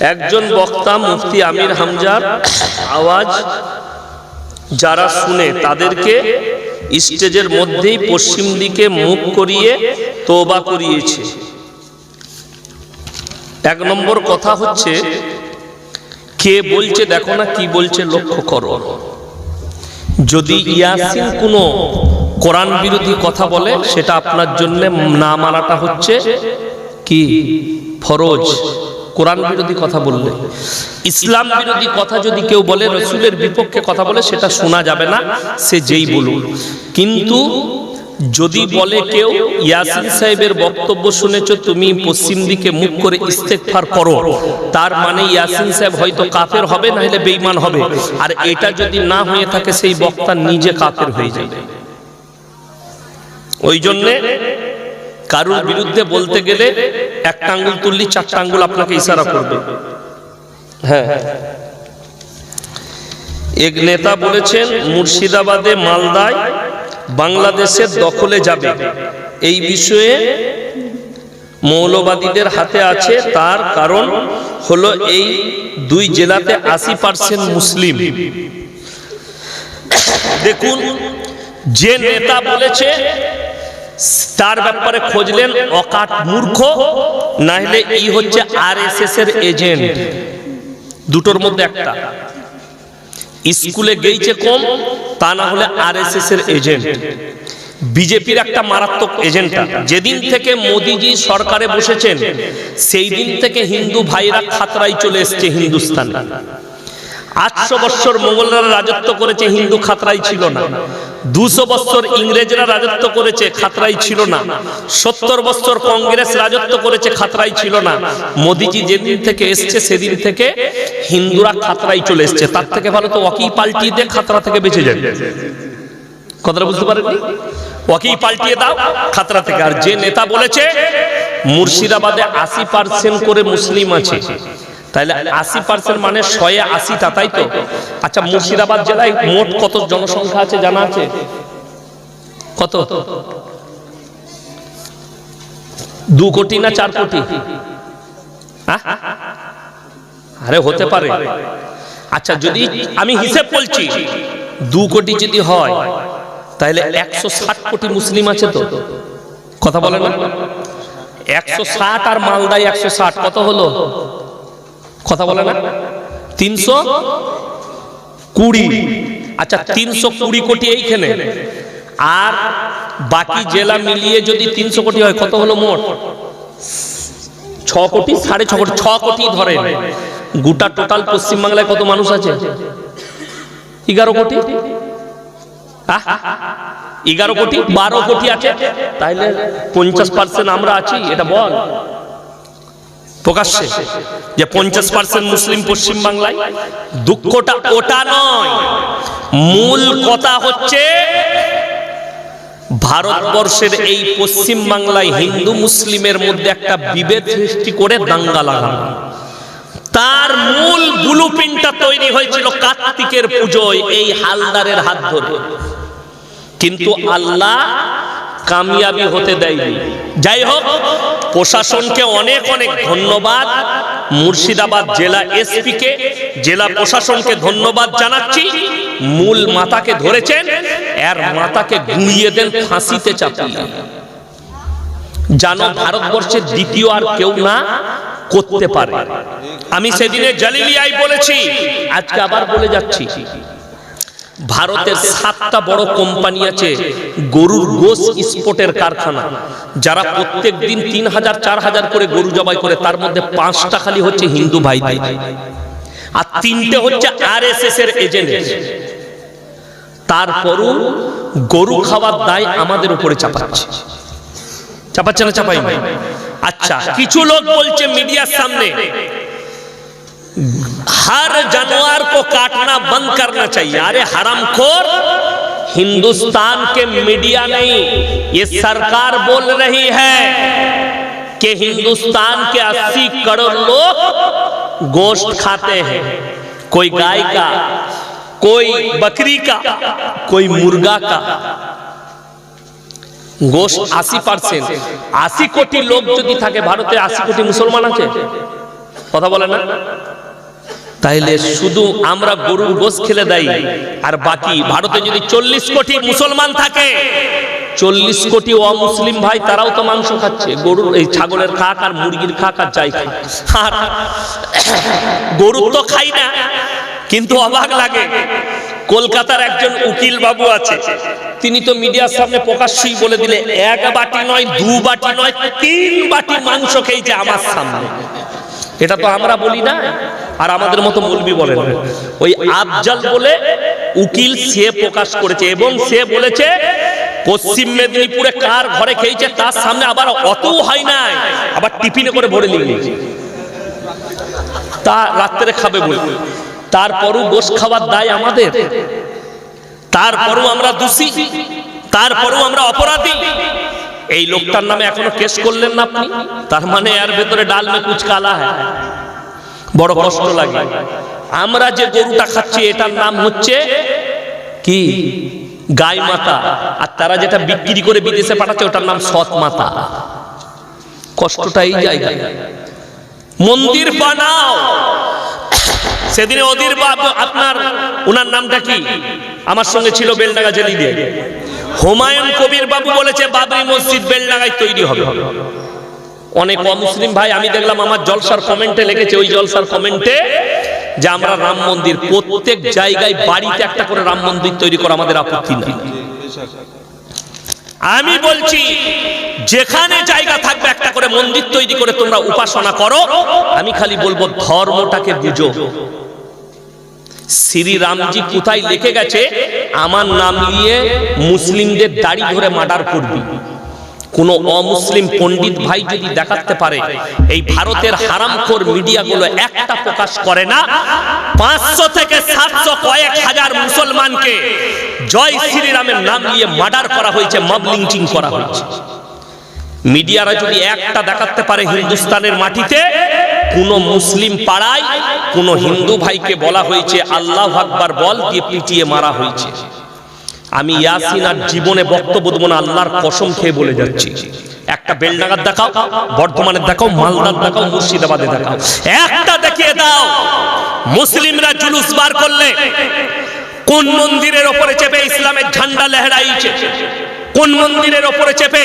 একজন বক্তা মুফতি আমির হামজার আওয়াজ যারা শুনে তাদেরকে স্টেজের মধ্যেই পশ্চিম দিকে মুখ করিয়ে তোবা করিয়েছে। এক নম্বর কথা হচ্ছে, কে বলছে দেখো না কি বলছে লক্ষ্য করো। যদি ইয়াসিন কোনো কোরআন বিরোধী কথা বলে, সেটা আপনার জন্য না মানাটা হচ্ছে কি? ফরজ। কোরআন বিরোধী কথা বললে, ইসলাম বিরোধী কথা যদি কেউ বলে, রসুলের বিপক্ষে কথা বলে, সেটা শোনা যাবে না, সে যেই বলুন কিন্তু যদি বলে কেউ, ইয়াসিন সাহেবের বক্তব্য শুনেছ, তুমি পশ্চিম দিকে মুখ করে ইস্তেকফার করো, তার মানে ইয়াসিন সাহেব হয়তো কাফের হবে না হলে বেঈমান হবে। আর এটা যদি না হয়ে থাকে, সেই বক্তা নিজে কাফের হয়ে যাবে। ওই জন্যে কারুর বিরুদ্ধে বলতে গেলে একটা আঙ্গুল তুললি, চারটা আঙ্গুল আপনাকে ইশারা করবে। হ্যাঁ। এক নেতা বলেছেন, মুর্শিদাবাদে মালদায় বাংলাদেশের দখলে যাবে। এই বিষয়ে মৌলবাদীদের হাতে আছে, তার কারণ হলো এই দুই জেলাতে আশি পার্সেন্ট মুসলিম। দেখুন, যে নেতা বলেছে তার ব্যাপারে খোঁজলেন অকাট মূর্খ না হলে ই হচ্ছে আর এর এজেন্ট। দুটোর মধ্যে একটা। স্কুলে গেইছে কম, তা না হলে আর এর এজেন্ট। বিজেপির একটা মারাত্মক এজেন্টটা। যেদিন থেকে মোদিজি সরকারে বসেছেন সেই দিন থেকে হিন্দু ভাইরা খাতরাই চলে এসছে হিন্দুস্তান। আটশো বৎসর মোগলরা রাজত্ব করেছে, হিন্দু খাতরাই ছিল না। দুশো বৎসর ইংরেজরা রাজত্ব করেছে, খাতরাই ছিল না। সত্তর বৎসর কংগ্রেস রাজত্ব করেছে, খাতরাই ছিল না। মোদিজি যেদিন থেকে এসছে, সেদিন থেকে হিন্দুরা খাতরাই চলে এসছে। তার থেকে ভালো তো ওয়াকি পাল্টিয়ে দিয়ে খাতরা থেকে বেঁচে যাবে। কথাটা বুঝতে পারেননি? ওয়াকি পাল্টিয়ে দাও, খাতরা থেকে। আর যে নেতা বলেছে, মুর্শিদাবাদে আশি পার্সেন্ট করে মুসলিম আছে। তাহলে আশি পার্সেন্ট মানে শয়ে আশিটা তাই তো? আচ্ছা মুর্শিদাবাদ জেলায় মোট কত জনসংখ্যা আছে জানা আছে? কত? দু কোটি না চার কোটি? আরে হতে পারে। আচ্ছা যদি আমি হিসেব বলছি দু কোটি যদি হয় তাহলে একশো ষাট কোটি মুসলিম আছে তো? কথা বলে না। একশো ষাট আর মালদায় একশো ষাট কত হলো? কথা বলে না? তিনশো কুড়ি। আচ্ছা তিনশো কুড়ি কোটি এইখানে। আর বাকি জেলা মিলিয়ে যদি তিনশো কোটি হয়, কত হলো মোট? ছ কোটি, সাড়ে ছ কোটি ছ কোটি ধরেন। গোটা টোটাল পশ্চিমবাংলায় কত মানুষ আছে? এগারো কোটি। এগারো কোটি, বারো কোটি আছে। তাইলে পঞ্চাশ পার্সেন্ট আমরা আছি, এটা বল। প্রকাশ্যে যে পঞ্চাশ পার্সেন্ট মুসলিম পশ্চিম বাংলায় দুঃখটা ওটা নয়। মূল কথা হচ্ছে ভারতবর্ষের এই পশ্চিম বাংলায় হিন্দু মুসলিমের মধ্যে একটা বিভেদ সৃষ্টি করে দাঙ্গা লাগানো। তার মূল ব্লুপ্রিন্টটা তৈরি হয়েছিল কার্তিকের পুজোয় এই হালদারের হাত ধরে। কিন্তু আল্লাহ কামিয়াবি হতে দেয়নি যাই হোক প্রশাসনকে অনেক অনেক ধন্যবাদ। মুর্শিদাবাদ জেলা এসপিকে, জেলা প্রশাসনকে ধন্যবাদ জানাচ্ছি। মূল মাতাকে ধরেছেন, এর মাতাকে গুঁড়িয়ে দেন, ফাঁসিতে চাপিয়ে। জানো, ভারতবর্ষের দ্বিতীয় আর কেউ না করতে পারে। আমি সেদিনে জালিলিয়ায় বলেছি, আজকে আবার বলে যাচ্ছি। ভারতের সাতটা বড় কোম্পানি আছে, গরুর গোস স্পোর্টের কারখানা। যারা প্রত্যেক দিন তিন হাজার, চার হাজার করে গরু জবাই করে, তার মধ্যে পাঁচটা খালি হচ্ছে হিন্দু ভাই ভাই আর তিনটে হচ্ছে আর এস এর এজেন্ট। তারপরও গরু খাওয়ার দায় আমাদের উপরে চাপাচ্ছে। চাপাচ্ছে না চাপাই? আচ্ছা কিছু লোক বলছে মিডিয়ার সামনে हर जानवर को काटना बंद करना चाहिए अरे हरामखोर हिंदुस्तान के मीडिया नहीं ये सरकार बोल रही है कि हिंदुस्तान के 80 करोड़ लोग गोश्त खाते हैं कोई गाय का कोई बकरी का कोई मुर्गा का গোশ আশি পার্সেন্ট আশি কোটি লোক যদি থাকে ভারতে আশি কোটি মুসলমান আছে কথা বলে না তাইলে শুধু আমরা গরুর গোস খেলে দেয়। আর বাকি ভারতে যদি চল্লিশ কোটি মুসলমান থাকে, চল্লিশ কোটি অমুসলিম ভাই তারাও তো মাংস খাচ্ছে। গরুর এই ছাগলের খাক আর মুরগির খাক আর যাই খাক। গরুর তো খাই না, কিন্তু অবাক লাগে। কলকাতার একজন উকিল বাবু আছে, তিনি তো মিডিয়ার সামনে প্রকাশ্যই বলে দিলে, এক বাটি নয়, দু বাটি নয়, তিন বাটি মাংস খেয়েছে আমার সামনে। এটা তো আমরা বলি না। আর আমাদের মতো মুলবি বলেন। ওই আফজাল বলে উকিল সে প্রকাশ করেছে এবং সে বলেছে, পশ্চিম মেদিনীপুরে কার ঘরে খেয়েছে তার সামনে আবার অতও হয় নাই। আবার টিফিনে করে ভরে নিয়ে নিয়েছে। তা রাত্রে খাবে বলে। তারপরও গোশ খাবার দায় আমাদের। তারপরও আমরা দোষী। তারপরও আমরা অপরাধী। এই লোকটার নামে এখনও কেস করলেন না আপনি? তার মানে এর ভেতরে ডাল মে কুচ কালা হ্যায় বড় কষ্ট লাগে। আমরা যে গরুটা খাচ্ছি, এটার নাম হচ্ছে কি? গাই মাতা। আর তারা যেটা বিক্রি করে বিদেশে পাঠাচ্ছে, ওটার নাম সৎ মাতা। কষ্টটা এই জায়গায় মন্দির বানাও। সেদিনে ওদির বাবু আপনার, ওনার নামটা কি? আমার সঙ্গে ছিল বেলডাঙ্গা জেলি দিয়ে হুমায়ুন কবির বাবু বলেছে, বাবরি মসজিদ বেলডাঙ্গায় তৈরি হবে। অনেক অমুসলিম ভাই, আমি দেখলাম আমার জলসার কমেন্টে লিখেছে ওই জলসার কমেন্টে যে আমরা রাম মন্দির, প্রত্যেক জায়গায় বাড়িতে একটা করে রাম মন্দির তৈরি করা আমাদের আপত্তি নেই আমি বলছি, যেখানে জায়গা থাকবে একটা করে মন্দির তৈরি করে তোমরা উপাসনা করো, আমি খালি বলব ধর্মটাকে বুঝো। শ্রী রামজি কোথায় লিখে গেছে, আমার নাম নিয়ে মুসলিমদের দাড়ি ধরে মার্ডার করবি। কোন অমুসলিম পণ্ডিত ভাই যদি দেখাতে পারে, এই ভারতের হারামখোর মিডিয়াগুলো একটা প্রকাশ করে না, পাঁচশো থেকে সাতশো কয়েক হাজার মুসলমানকে জয় শ্রীরামের নাম নিয়ে মার্ডার করা হয়েছে মব করা হয়েছে। মিডিয়ারা যদি একটা দেখাতে পারে হিন্দুস্তানের মাটিতে, কোন মুসলিম পাড়ায় কোন হিন্দু ভাইকে বলা হয়েছে, আল্লাহ আকবার বল দিয়ে পিটিয়ে মারা হয়েছে। আমি ইয়াসিন আর জীবনে বক্তব্য দেবো না, আল্লাহর কসম খেয়ে বলে যাচ্ছি। একটা বেলডাঙ্গার দেখাও, বর্ধমানের দেখাও, মালদার দেখাও মুর্শিদাবাদে দেখাও। একটা দেখিয়ে দাও, মুসলিমরা জুলুস বার করলে কোন মন্দিরের ওপরে চেপে ইসলামের ঝান্ডা লেহরাইছে? কোন মন্দিরের ওপরে চেপে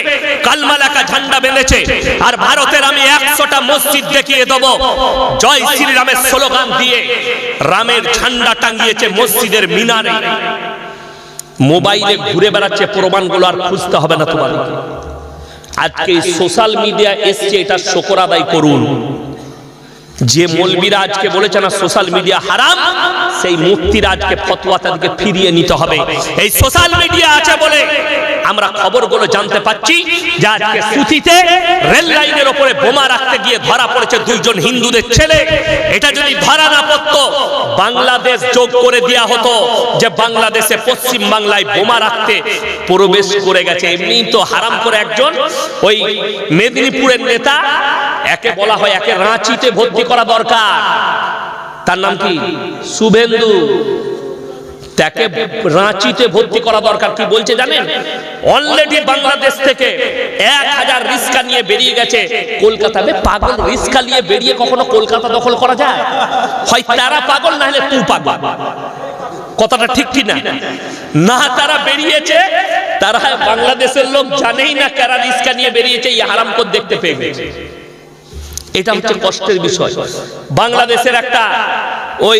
কালমা লেখা ঝান্ডা বেঁধেছে? আর ভারতের আমি একশোটা মসজিদ দেখিয়ে দেব। জয় শ্রীরামের স্লোগান দিয়ে রামের ঝান্ডা টাঙ্গিয়েছে মসজিদের মিনারে। মোবাইলে ঘুরে বেড়াচ্ছে প্রমাণগুলো আর খুঁজতে হবে না তোমার আজকে সোশ্যাল মিডিয়া এসছে, এটা শোকর আদায় করুন। যে মলবিরা আজকে বলেছে না সোশ্যাল মিডিয়া হারাম সেই মুক্তির আজকে ফতোয়া তাদেরকে ফিরিয়ে নিতে হবে। এই সোশ্যাল মিডিয়া আছে বলে আমরা খবরগুলো জানতে পাচ্ছি যে আজকে সুতিতে রেল লাইনের ওপরে বোমা রাখতে গিয়ে ধরা পড়েছে দুইজন হিন্দুদের ছেলে। এটা যদি ধরা না পড়তো বাংলাদেশ যোগ করে দেয়া হতো যে বাংলাদেশে পশ্চিম বাংলায় বোমা রাখতে প্রবেশ করে গেছে। এমনি তো হারাম করে একজন ওই মেদিনীপুরের নেতা। একে বলা হয় একে রাঁচিতে ভর্তি করা দরকার। তার নাম কি? শুভেন্দু। তাকে রাঁচিতে ভর্তি করা দরকার, কি বলছে জানেন? অলরেডি বাংলাদেশ থেকে এক হাজার রিস্কা নিয়ে বেরিয়ে গেছে। কলকাতাতে পাগল রিস্কা নিয়ে বেরিয়ে কখনো কলকাতা দখল করা যায়? হয় তারা পাগল, না হলে তুই পাগল? কথাটা ঠিক কি না? না, তারা বেরিয়েছে। তারা বাংলাদেশের লোক জানেই না কারা রিস্কা নিয়ে বেরিয়েছে, এই হারাম কর দেখতে পেয়ে গেছে। এটা হচ্ছে কষ্টের বিষয়। বাংলাদেশের একটা ওই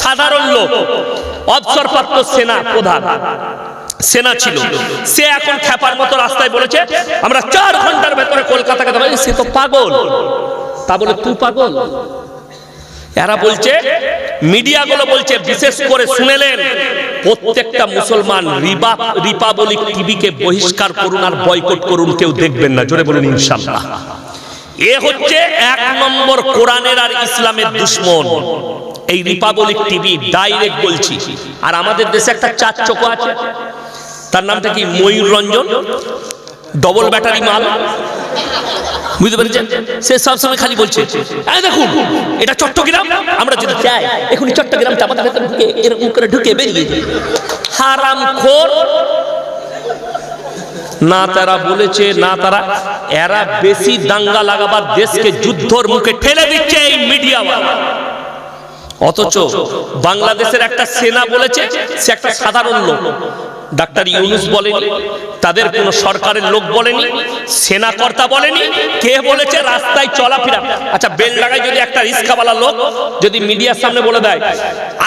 সাধারণ লোক অবসরপ্রাপ্ত সেনা প্রধান সেনা ছিল। সে এখন খেপার মতো রাস্তায় বলেছে আমরা চার ঘণ্টার ভেতরে কলকাতাকে দেবো। সে তো পাগল। তা বলে তুই পাগল? এরা বলছে মিডিয়াগুলো বলছে বিশেষ করে শুনেলেন প্রত্যেকটা মুসলমান রিবা রিপাবলিক টিভিকে বহিষ্কার করুন আর বয়কট করুন কেউ দেখবেন না। জোরে বলুন ইনশাল্লাহ। এ হচ্ছে এক নম্বর কোরআনের আর ইসলামের দুশ্মন। এই রিপাবলিক টিভি ডাইরেক্ট বলছি। আর আমাদের দেশে একটা চার চোখ আছে। তার নামটা কি? ময়ূর রঞ্জন। ডবল ব্যাটারি মাল। বুঝতে পেরেছেন? সে সবসময় খালি বলছে দেখুন, এটা চট্টগ্রাম। আমরা যদি চাই এখন চট্টগ্রাম ভেতরে ঢুকে, এরকম করে ঢুকে বেরিয়ে হারাম খোর না তারা বলেছে, না তারা, এরা বেশি দাঙ্গা লাগাবার দেশকে যুদ্ধর মুখে ঠেলে দিচ্ছে এই মিডিয়া অথচ বাংলাদেশের একটা সেনা বলেছে, সে একটা সাধারণ লোক। ডাক্তার ইউনুস বলেনি, তাদের কোনো সরকারের লোক বলেনি, সেনাকর্তা বলেনি, কে বলেছে, রাস্তায় চলাফেরা। আচ্ছা বেলডাঙ্গায় যদি একটা রিস্কাওয়ালা লোক যদি মিডিয়ার সামনে বলে দেয়,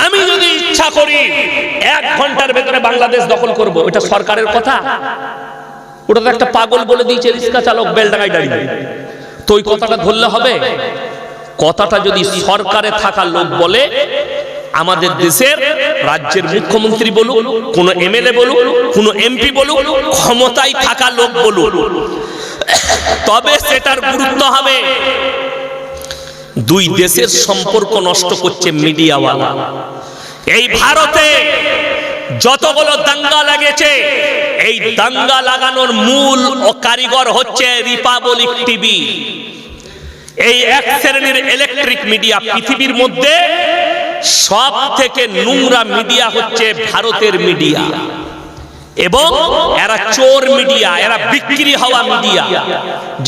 আমি যদি ইচ্ছা করি, এক ঘণ্টার ভেতরে বাংলাদেশ দখল করব এটা সরকারের কথা? ওটা তো একটা পাগল বলে দিয়েছে রিস্কা চালক বেলডাঙ্গায় দাঁড়িয়ে। তো ওই কথাটা ধরলে হবে? কথাটা যদি সরকারে থাকা লোক বলে আমাদের দেশের রাজ্যের মুখ্যমন্ত্রী বলুক কোন এমএলএ বলুক কোন এমপি বলুক ক্ষমতায় থাকা লোক বলুক তবে সেটার গুরুত্ব হবে। দুই দেশের সম্পর্ক নষ্ট করছে মিডিয়াওয়ালা। এই ভারতে যতগুলো দাঙ্গা লাগেছে, এই দাঙ্গা লাগানোর মূল ও কারিগর হচ্ছে রিপাবলিক টিভি এই এক শ্রেণির ইলেকট্রিক মিডিয়া পৃথিবীর মধ্যে সব থেকে নোংরা মিডিয়া হচ্ছে ভারতের মিডিয়া এবং এরা চোর মিডিয়া এরা বিক্রি হওয়া মিডিয়া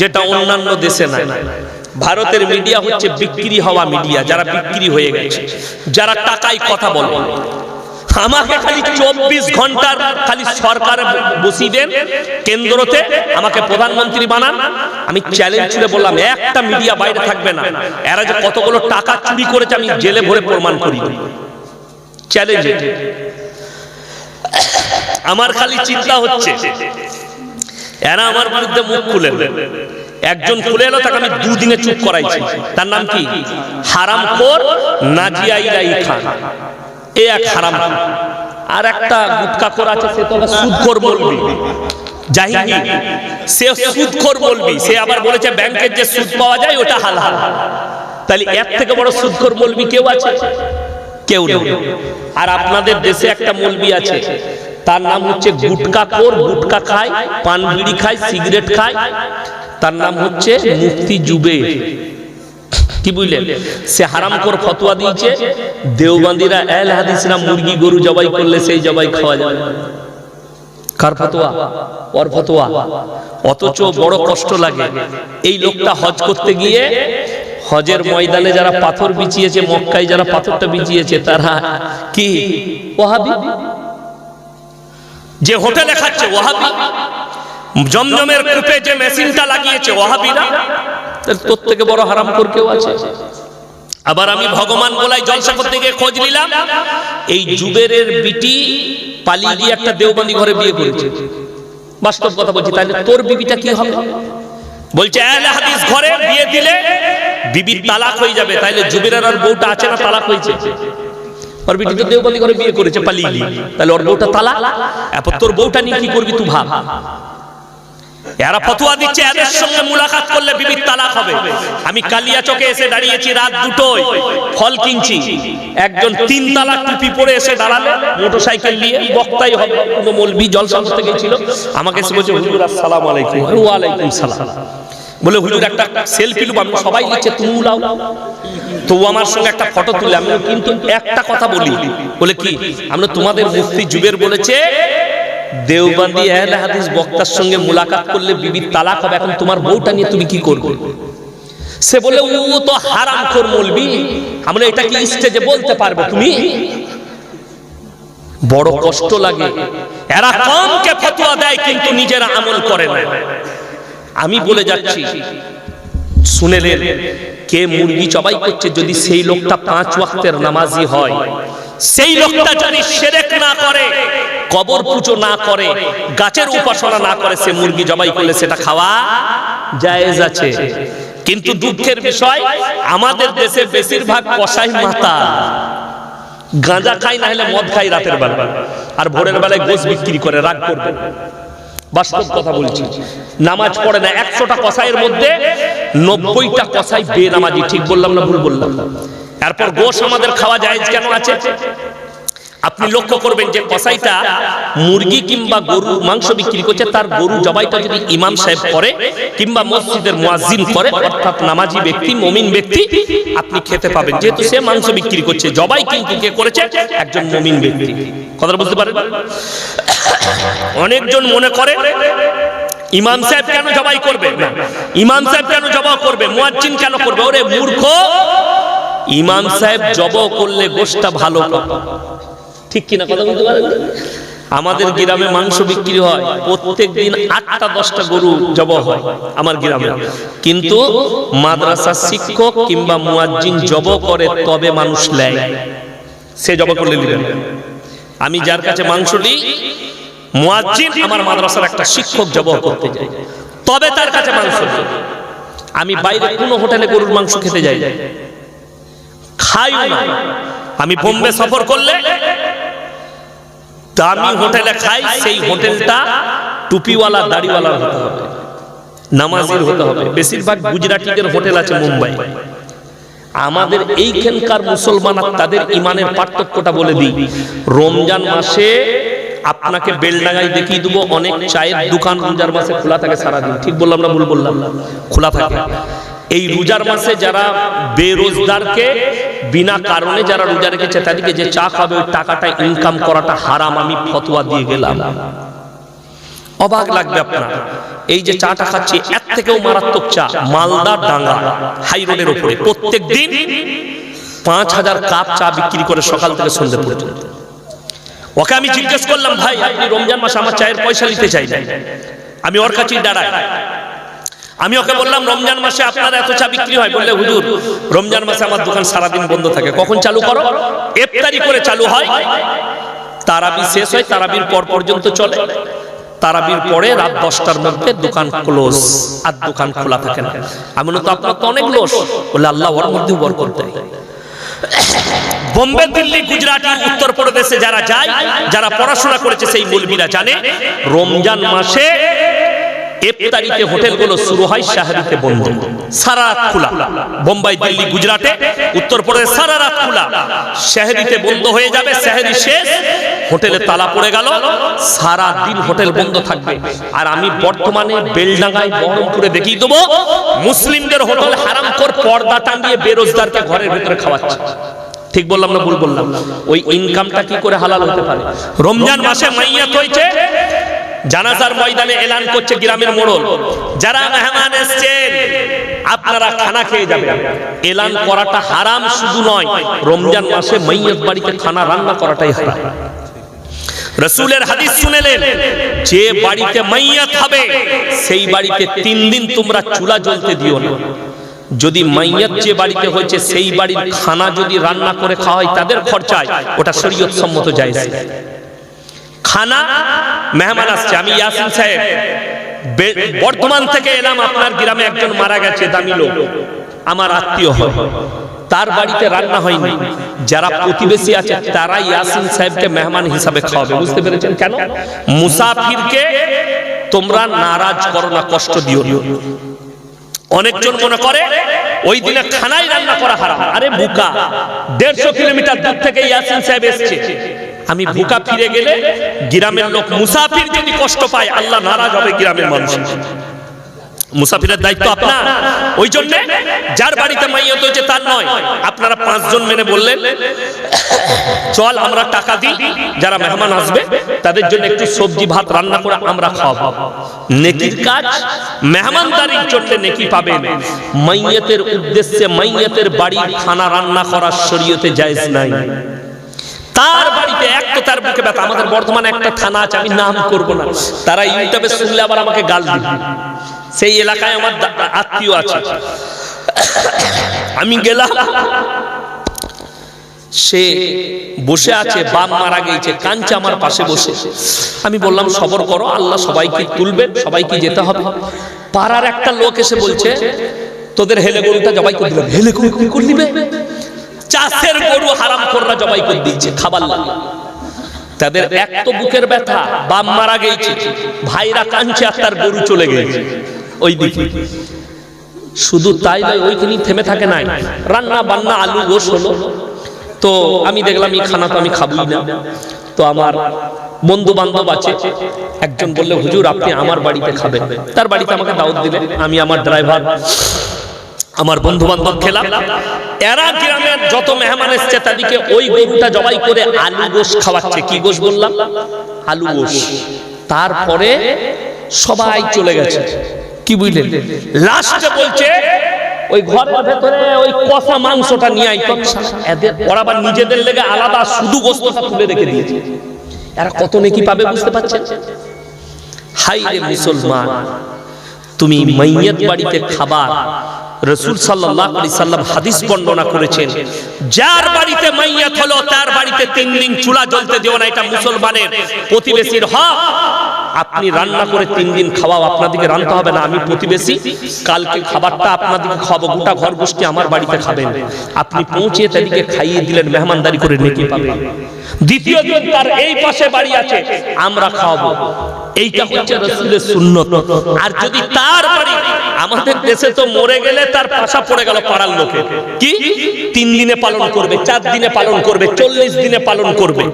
যেটা অন্যান্য দেশে নাই। ভারতের মিডিয়া হচ্ছে বিক্রি হওয়া মিডিয়া যারা বিক্রি হয়ে গেছে, যারা টাকায় কথা বলে। আমাকে খালি চব্বিশ ঘণ্টার খালি সরকার বসিয়ে দেন, কেন্দ্রতে আমাকে প্রধানমন্ত্রী বানান। আমি চ্যালেঞ্জ ছুড়ে বললাম, একটা মিডিয়া বাইরে থাকবে না। এরা যে কতগুলো টাকা চুরি করেছে, আমি জেলে ভরে প্রমাণ করি। চ্যালেঞ্জ আমার খালি চিন্তা হচ্ছে, এরা আমার বিরুদ্ধে মুখ খুলে একজন খুলে এলো, তাকে আমি দুদিনে চুপ করাইছি। তার নাম কি? হারাম কোর নাজিয়া ইরাই খান। এ এক হারাম। আর একটা গুটকা কর আছে, সে তো সুদখোর বলবি। জাহিদি সে সুদখোর বলবি। সে আবার বলেছে, ব্যাংকের যে সুদ পাওয়া যায়, ওটা হালাল। তাহলে এর থেকে বড় সুদখোর বলবি কেউ আছে? কেউ নেই। আর আপনাদের দেশে একটা মলবি আছে। তার নাম হচ্ছে গুটকা কোর গুটকা খায় পান বিড়ি খায়, সিগারেট খায়। তার নাম হচ্ছে মুফতি জুবে কি বুঝলেন সে হারাম কর ফতোয়া দিয়েছে, দেওবান্দিরা এল হাদিসরা মুরগি গরু জবাই করলে সেই জবাই খাওয়া যাবে কার ফতোয়া? ওর ফতোয়া। অথচ বড় কষ্ট লাগে। এই লোকটা হজ করতে গিয়ে হজের ময়দানে যারা পাথর বিছিয়েছে, মক্কায় যারা পাথরটা বিছিয়েছে, তারা কি? ওহাবি যে হোটেলে খাচ্ছে ওহাবি জমজমের কূপে যে মেশিনটা লাগিয়েছে ওহাবিরা তোর থেকে বড় হারাম কর কেউ আছে? আবার আমি ভগবান বলাই জলসা করতে গিয়ে খোঁজ নিলাম, এই জুবেরের বিটি পালিয়ে গিয়ে একটা দেওবানি ঘরে বিয়ে করেছে। বাস্তব কথা বলছি, তাহলে তোর বিবিটা কি হবে? বলছে হাদিস ঘরে বিয়ে দিলে বিবির তালাক হয়ে যাবে, তাইলে জুবেরের আর বউটা আছে না তালাক হয়েছে? ওর বিটি তো দেওবানি ঘরে বিয়ে করেছে, পালিয়ে গিয়ে। তাহলে ওর বউটা তালাক? এরপর তোর বউটা নিয়ে কি করবি তুই ভাব? এরা ফতুয়া দিচ্ছে, এদের সঙ্গে মুলাকাত করলে বিবির তালাক হবে। আমি কালিয়া চকে এসে দাঁড়িয়েছি রাত দুটোয়, ফল কিনছি। একজন তিন তালাক টুপি পরে এসে দাঁড়ালে, মোটরসাইকেল নিয়ে বক্তাই হবে কোনো মলবি জলসা করতে গেছিল আমাকে এসে বলছে, হুজুর, আসসালামু আলাইকুম। ওয়ালাইকুম সালাম। বলে, হুজুর, একটা সেলফি লুব, আমি সবাই লিখছে তুমি লাও তো ও আমার সঙ্গে একটা ফটো তুলে, আমি কিন্তু একটা কথা বলি। বলে, কি? আমরা তোমাদের মুফতি যুগের বলেছে দেওবান্দি আহলে হাদিস বক্তার সঙ্গে মুলাকাত করলে বিবির তালাক হবে এখন তোমার বউটা নিয়ে তুমি কি করবে? সে বলে ও তো হারাম খোর বলবি আমরা এটা কি স্টেজে বলতে পারব তুমি? বড় কষ্ট লাগে। এরা কমকে ফতোয়া দেয় কিন্তু নিজেরা আমল করে না। আমি বলে যাচ্ছি শুনেলেন কে মুরগি জবাই করছে যদি সেই লোকটা পাঁচ ওয়াক্তের নামাজি হয়? সেই লোকটা যদি সেরেক না করে, কবর পুজো না করে, গাছের উপাসনা না করে, সে মুরগি জবাই করলে সেটা খাওয়া জায়েজ আছে। কিন্তু দুঃখের বিষয়, আমাদের দেশে বেশিরভাগ কসাই মাতা গাঁজা খাই না হলে মদ খাই রাতের বেলা। আর ভোরের বেলায় গোস বিক্রি করে, রাগ করবে। বাস্তব কথা বলছি। নামাজ পড়ে না, একশোটা কসাইয়ের মধ্যে নব্বইটা কসাই বেনামাজি, ঠিক বললাম না ভুল বললাম? তারপর গোশ আমাদের খাওয়া যায় কেন আছে? আপনি লক্ষ্য করবেন যে কসাইটা মুরগি কিংবা গরু মাংস বিক্রি করছে, তার গরু জবাইটা যদি ইমাম সাহেব করে কিংবা মসজিদের মুয়াজ্জিন করে, অর্থাৎ নামাজি ব্যক্তি, মমিন ব্যক্তি, আপনি খেতে পাবেন। যেহেতু সে মাংস বিক্রি করছে, জবাই কিন্তু কে করেছে? একজন মমিন ব্যক্তি। কথা বুঝতে পারেন? অনেকজন মনে করে, ইমাম সাহেব কেন জবাই করবে? ইমাম সাহেব কেন জবাই করবে? মুয়াজ্জিন কেন করবে? ওরে মূর্খ! ইমাম সাহেব জব করলে গোশটা ভালো। ঠিক কিনা কথা বলতে পারেন? আমাদের গ্রামে মাংস বিক্রি হয় প্রত্যেক দিন আটটা, দশটা গরু জব হয় আমার গ্রামে। কিন্তু মাদ্রাসার শিক্ষক কিংবা মুয়াজ্জিন জব করে তবে মানুষ নেয় সে জব করলে দিলেন আমি যার কাছে মাংস নিই, মুয়াজ্জিন আমার মাদ্রাসার একটা শিক্ষক জব করতে যায়। তবে তার কাছে মাংস। আমি বাইরে কোনো হোটেলে গরুর মাংস খেতে যাই। খাই না। আমি বোম্বে সফর করলে দামি হোটেলে খাই সেই হোটেলটা টুপিওয়ালা দাড়িওয়ালার হতে হবে। নামাজির হতে হবে। বেশিরভাগ গুজরাটিদের হোটেল আছে মুম্বাই। আমাদের এইখানকার মুসলমান আর তাদের ইমানের পার্থক্যটা বলে দিই। রমজান মাসে আপনাকে বেলডাঙ্গায় দেখিয়ে দেবো অনেক চায়ের দোকান রোজার মাসে খোলা থাকে সারাদিন। ঠিক বললাম না ভুল বললাম? খোলা থাকে। এই রোজার মাসে যারা বেরোজগারকে বিনা কারণে যারা রোজা রেখেছে, তাদেরকে যে চা খাবে, ওই টাকাটা ইনকাম করাটা হারাম, আমি ফতোয়া দিয়ে গেলাম। অবাক লাগবে আপনার। এই যে চাটা খাচ্ছি, এর থেকেও মারাত্মক চা, মালদা ডাঙ্গা হাই রোডের উপরে। প্রত্যেক দিন পাঁচ হাজার কাপ চা বিক্রি করে সকাল থেকে সন্ধ্যে পর্যন্ত। ওকে আমি জিজ্ঞেস করলাম, ভাই, আপনি রমজান মাসে আমার চায়ের পয়সা নিতে চাই আমি ওর কাছেই দাঁড়াই। আমি ওকে বললাম, রমজান মাসে আপনার এত চা বিক্রি হয়? বললে, হুজুর, রমজান মাসে আমার দোকান সারাদিন বন্ধ থাকে। কখন চালু করো? ইফতারি করে চালু হয়। তারাবি শেষ হয়, তারাবির পর পর্যন্ত চলে। তারাবির পরে রাত দশটার মধ্যে দোকান ক্লোজ, আর দোকান খোলা থাকে না। আমি তো আপনার তো অনেক লোস বলে আল্লাহ ওর মধ্যেও বরকত দেয়। বোম্বে, দিল্লি, গুজরাট উত্তর প্রদেশে যারা যায়, যারা পড়াশোনা করেছে, সেই মৌলবীরা জানে, রমজান মাসে ইফতারিতে হোটেলগুলো শুরু হয় শাহরিতে বন্ধ সারা রাত খোলা। বোম্বাই, দিল্লি, গুজরাটে, উত্তরপ্রদেশ সারা রাত খোলা। শাহরিতে বন্ধ হয়ে যাবে শাহরি শেষ। হোটেলে তালা পড়ে গেল। সারা দিন হোটেল বন্ধ থাকবে। আর আমি বর্তমানে বেলডাঙ্গায় বহরমপুরে দেখিয়ে দেবো, মুসলিমদের হোটেল হারাম কর পর্দা টাঙিয়ে বেরোজগারকে ঘরের ভিতরে খাওয়াচ্ছে। ঠিক বললাম না ভুল বললাম? ওই ইনকামটা কি করে হালাল হতে পারে? রমজান মাসে মাইয়াত হয়েছে। জানাজার ময়দানে এলান করছে গ্রামের মোড়ল। যারা মেহমান এসছেন আপনারা খানা খেয়ে যাবেন এলান করাটা হারাম শুধু নয়, রমজান মাসে মাইয়াত বাড়িতে খানা রান্না করাটাই হারাম। রসুলের হাদিস শুনেলেন, যে বাড়িতে মাইয়াত হবে, সেই বাড়িতে তিন দিন তোমরা চুলা জ্বলতে দিও না। যদি মাইয়াত যে বাড়িতে হয়েছে, সেই বাড়ির খানা যদি রান্না করে খাওয়া হয় তাদের খরচায়, ওটা শরীয়ত সম্মত যায় খানা মেহমান আসছে, আমি ইয়াসিন সাহেব। বে- বর্ধমান থেকে এলাম, আপনার গ্রামে একজন মারা গেছে, দামি লোক। আমার আত্মীয় হয়। তার বাড়িতে রান্না হয়নি। যারা প্রতিবেশী আছে তারা ইয়াসিন সাহেবকে মেহমান হিসাবে খাওয়াবে। বুঝতে পেরেছেন কেন? মুসাফিরকে তোমরা নারাজ করো না, কষ্ট দিও। অনেকজন মনে করে, ওই দিনে খানাই রান্না করা হারাম। আরে বুকা, দেড়শো কিলোমিটার দূর থেকে ইয়াসিন সাহেব এসছে। আমি বুকা ফিরে গেলে গ্রামের লোক মুসাফির যদি কষ্ট পায় আল্লাহ নারাজ হবে গ্রামের মানুষ। মুসাফিরের দায়িত্ব আপনার। ওই জন্য যার বাড়িতে মাইয়ত হয়েছে তার নয়। আপনারা পাঁচজন মেনে বললেন চল আমরা টাকা দিই যারা মেহমান আসবে তাদের জন্য একটু সবজি ভাত রান্না করে আমরা খাওয়াবো। নেকির কাজ মেহমানদারির জন্য নেকি পাবেন। মাইয়াতের উদ্দেশ্যে মাইয়াতের বাড়ির খানা রান্না করার শরীয়তে জায়েজ নাই। তার বাড়িতে এক তো তার বুকে ব্যথা। আমাদের বর্তমানে একটা থানা আছে, আমি নাম করব না। তারা ইউটিউবে শুনলে আবার আমাকে গাল দিবে। সেই এলাকায় আমার আত্মীয় আছে। আমি গেলাম। সে বসে আছে, বাপ মারা গেছে কাঞ্চে আমার পাশে বসে। আমি বললাম, সবর করো, আল্লাহ সবাইকে তুলবে, সবাইকে যেতে হবে। পাড়ার একটা লোক এসে বলছে, তোদের হেলে গরুটা জবাই করে দিলাম। হেলে গরু করে দিবে? চাষের গরু হারাম কররা জবাই করে দিয়েছে খাবার লাগে। তাদের এক তো বুকের ব্যথা, বাপ মারা গেছে, ভাইরা কাঞ্চে আর তার গরু চলে গেছে। ওই দিকে শুধু তাই নয়, ওইখানেই থেমে থাকে নাই। রান্না বান্না আলু গোস হলো। তো আমি দেখলাম, এই খানা তো আমি খাবই না। তো আমার বন্ধু বান্ধব আছে। একজন বললে, হুজুর, আপনি আমার বাড়িতে খাবেন। তার বাড়িতে আমাকে দাওয়াত দিলেন। আমি আমার ড্রাইভার। আমার বন্ধু বান্ধব খেলাম। এরা গ্রামের যত মেহমান এসছে, তাদেরকে ওই গরুটা জবাই করে আলু গোশ খাওয়াচ্ছে। কি গোশ বললাম? আলু গোশ। তারপরে সবাই চলে গেছে। কি বুঝলেন? লাস্টে বলছে, ওই ঘরের ভেতরে ওই কষা মাংসটা নিয়ে আই এদের ওরা আবার নিজেদের লেগে আলাদা শুধু গোস্তটা তুলে রেখে দিয়েছে। এরা কত নেকি পাবে বুঝতে পারছেন? হাই রে মুসলমান, তুমি মাইয়াত বাড়িতে খাবার রসুল সাল্লাহ আলাইহি সাল্লাম হাদিস বর্ণনা করেছেন, যার বাড়িতে মাইয়াত হলো, তার বাড়িতে তিন দিন চুলা জ্বলতে দিও না, এটা মুসলমানের প্রতিবেশীর হক। আপনি রান্না করে তিন দিন খাওয়াও আপনাদেরকে রান্না হবে না, আমি প্রতিবেশী, কালকে খাবারটা আপনাদেরকে খাওয়াবো, গোটা ঘর গোষ্ঠী আমার বাড়িতে খাবেন। আপনি পৌঁছে তাদেরকে খাইয়ে দিলেন, মেহমানদারি করে নেকি পাবেন। দ্বিতীয় দিন তার এই পাশে বাড়ি আছে, আমরা খাওয়াবো। এইটা হচ্ছে রসুলের সুন্নত। আর যদি তার বাড়ি আমাদের দেশে তো মরে গেলে তার পাশা পড়ে গেল পাড়ার লোকে। কি? তিন দিনে পালন করবে, চার দিনে পালন করবে, চল্লিশ দিনে পালন করবে।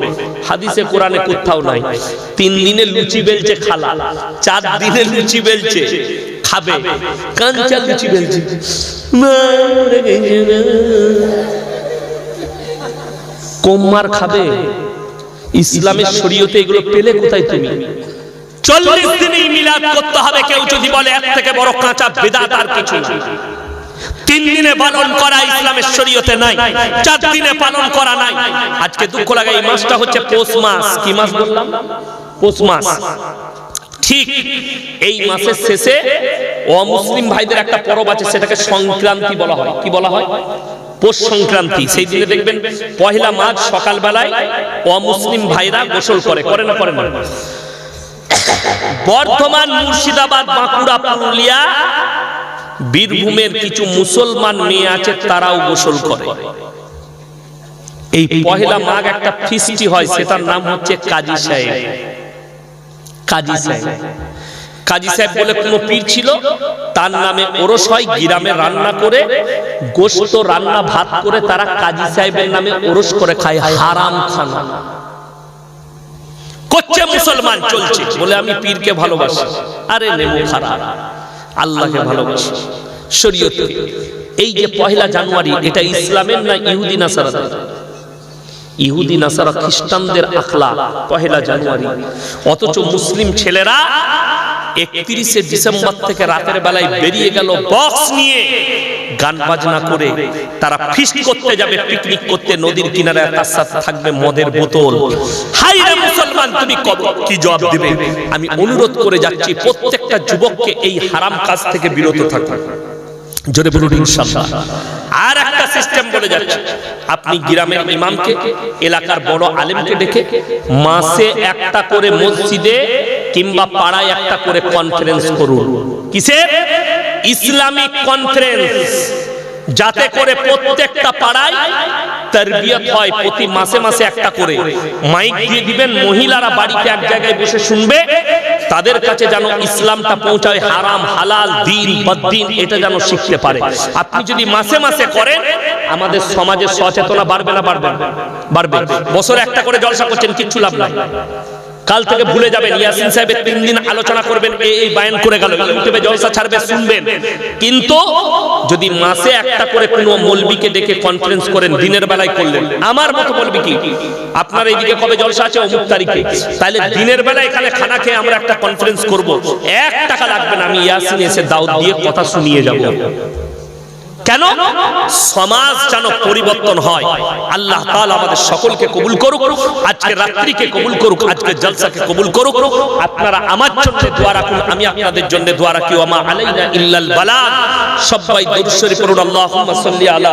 হাদিসে, কোরআনে কোথাও নাই। তিন দিনে লুচি বেলছে খালা, চার দিনে লুচি বেলছে, খাবে, কাঞ্চা লুচি বেলছে। গেছে খাবে। ইসলামের শরীয়তে এগুলো পেলে কোথায় তুমি? চল্লিশ দিনই মিলাদ করতে হবে, কেউ যদি বলে এক থেকে বড় কাঁচা বেদাত আর কিছু তিন দিনে পালন করা ইসলামের শরীয়তে নাই, চার দিনে পালন করা নাই। আজকে দুঃখ লাগে এই মাসটা হচ্ছে পৌষ মাস। কি মাস বললাম? পৌষ মাস। ঠিক এই মাসের শেষে অমুসলিম ভাইদের একটা পরব আছে, সেটাকে সংক্রান্তি বলা হয়। কি বলা হয়? পৌষ সংক্রান্তি। সেই দিনে দেখবেন পহেলা মাঘ সকালবেলায় অমুসলিম ভাইরা গোসল করে। করে না করে না? বর্ধমান মুর্শিদাবাদ বাঁকুড়া পুরুলিয়া বীরভূমের কিছু মুসলমান মেয়ে আছে তারাও গোসল করে। এই পহেলা মাঘ একটা ফিস্টি হয় সেটার নাম হচ্ছে কাজী সাহেব। কাজী সাহেব। কাজী সাহেব বলে কোনো পীর ছিল? তার নামে ওরস হয়, গ্রামে রান্না করে, গোস্ত রান্না, ভাত করে তারা কাজী সাহেবের নামে ওরস করে খায়, হারাম খানা। করছে মুসলমান, চলছে, বলে আমি পীরকে ভালোবাসি। আরে নেমু খারাপ আল্লাহকে ভালোবাসি। শরীয়ত, এই যে পহেলা জানুয়ারি, এটা ইসলামের না ইহুদি নাসারা ইহুদি নাসারা খ্রিস্টানদের আখলা, পহেলা জানুয়ারি। অথচ মুসলিম ছেলেরা একত্রিশে ডিসেম্বর থেকে রাতের বেলায় বেরিয়ে গেল বক্স নিয়ে। গান বাজনা করে তারা ফিস্ট করতে যাবে পিকনিক করতে, নদীর কিনারে তার সাথে থাকবে মদের বোতল। হাই রে কি জবাব দিবে? আমি অনুরোধ করে যাচ্ছি, প্রত্যেকটা যুবককে এই হারাম কাজ থেকে বিরত থাকুন জোরে বলুন আর একটা সিস্টেম বলে যাচ্ছে। আপনি গ্রামের ইমামকে, এলাকার বড় আলেমকে ডেকে মাসে একটা করে মসজিদে কিংবা পাড়ায় একটা করে কনফারেন্স করুন। কিসের? ইসলামিক কনফারেন্স যাতে করে প্রত্যেকটা পাড়ায় তারবিয়ত হয়, প্রতি মাসে মাসে একটা করে। মাইক দিয়ে দিবেন, মহিলারা বাড়িতে এক জায়গায় বসে শুনবে। তাদের কাছে যেন ইসলামটা পৌঁছায়, হারাম, হালাল, দিন, বদ্দিন, এটা যেন শিখতে পারে। আপনি যদি মাসে মাসে করেন, আমাদের সমাজের সচেতনা বাড়বে না, বাড়বে? বাড়বে। বছরে একটা করে জলসা করছেন, কিচ্ছু লাভ নাই। কাল থেকে ভুলে যাবেন। ইয়াসিন সাহেবের তিন দিন আলোচনা করবেন এই এই বায়ান করে গেল। ইউটিউবে জলসা ছাড়বে, শুনবেন। কিন্তু যদি মাসে একটা করে কোনো মলবিকে ডেকে কনফারেন্স করেন, দিনের বেলায় করলেন, আমার মতো বলবি কি? আপনার এইদিকে কবে জলসা আছে? অমুক তারিখে। তাহলে দিনের বেলায় এখানে খানা খেয়ে আমরা একটা কনফারেন্স করব। এক টাকা লাগবে না, আমি ইয়াসিন এসে দাউদ দিয়ে কথা শুনিয়ে যাব। কেন? সমাজ যেন পরিবর্তন হয়। আল্লাহ তাআলা আমাদের সকলকে কবুল করুক। আজকে রাত্রিকে কবুল করুক, আজকে জলসাকে কবুল করুক। আপনারা আমার জন্য দোয়া রাখুন, আমি আপনাদের জন্য দোয়া রাখি। আমা আলাইনা ইল্লাল বালাগ। সবাই দরুদ শরীফ পড়ুন। আল্লাহুম্মা সাল্লি আলা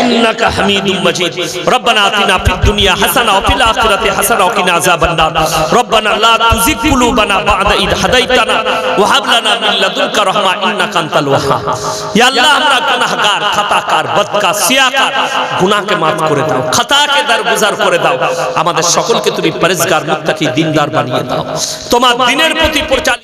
ইন্নাকা হামিদুম মাজিদ। রব্বানা আতিনা ফিদ দুনিয়া হাসানা ওয়া ফিল আখিরাতি হাসানা ওয়া কিনা আযাবান্নার। রব্বানা লা তুজিগ কুলুবানা বা'দা ইদ হাদাইতানা ওয়া হাব লানা মিন লাদুনকা রাহমা ইন্নাকা আনতাল ওয়াহ্হাব ইয়া আল্লাহ, আমরা গুনাহগার, খাতাকার বদকা সিয়াকার, গুনাহকে maaf করে দাও, খাতাকে দরগুজার করে দাও। আমাদের সকলকে তুমি পরেজগার মুত্তাকি দ্বীনদার বানিয়ে দাও। তোমার দ্বীনের প্রতি প্রচার